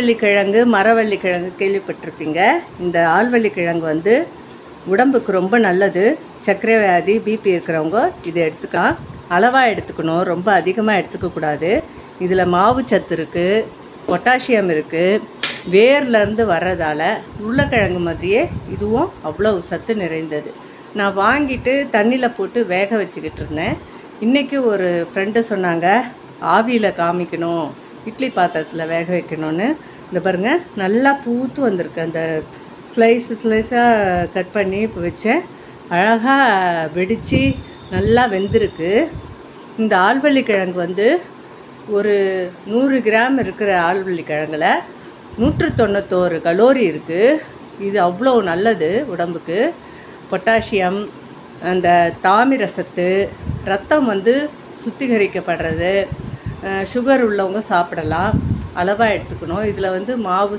ஆழ்வள்ளிக்கிழங்கு மரவள்ளிக்கிழங்கு கேள்விப்பட்டிருப்பீங்க. இந்த ஆழ்வள்ளிக்கிழங்கு வந்து உடம்புக்கு ரொம்ப நல்லது. சர்க்கரை வியாதி பிபி இருக்கிறவங்க இதை எடுத்துக்கலாம். அளவாக எடுத்துக்கணும். ரொம்ப அதிகமாக எடுத்துக்கக்கூடாது. இதில் மாவு சத்து இருக்குது பொட்டாசியம் இருக்குது வேர்லேருந்து வர்றதால உருளைக்கிழங்கு மாதிரியே இதுவும் அவ்வளோ சத்து நிறைந்தது. நான் வாங்கிட்டு தண்ணியில் போட்டு வேக வச்சுக்கிட்டு இருந்தேன். இன்றைக்கி ஒரு ஃப்ரெண்டு சொன்னாங்க ஆவியில் காமிக்கணும். இட்லி பாத்திரத்தில் வேக வைக்கணும்னு. இந்த பாருங்கள் நல்லா பூத்து வந்திருக்கு. அந்த ஸ்லைஸ் ஸ்லைஸாக கட் பண்ணி இப்போ வச்சேன். அழகாக வெடித்து நல்லா வெந்திருக்கு. இந்த ஆழ்வள்ளி கிழங்கு வந்து ஒரு நூறு கிராம் இருக்கிற ஆழ்வள்ளி கிழங்குல நூற்று தொண்ணூத்தோரு கலோரி இருக்குது இது அவ்வளோ நல்லது உடம்புக்கு. பொட்டாசியம் அந்த தாமிரசத்து ரத்தம் வந்து சுத்திகரிக்கப்படுறது. சுகர் உள்ளவங்க சாப்பிடலாம். அளவாக எடுத்துக்கணும். இதில் வந்து மாவு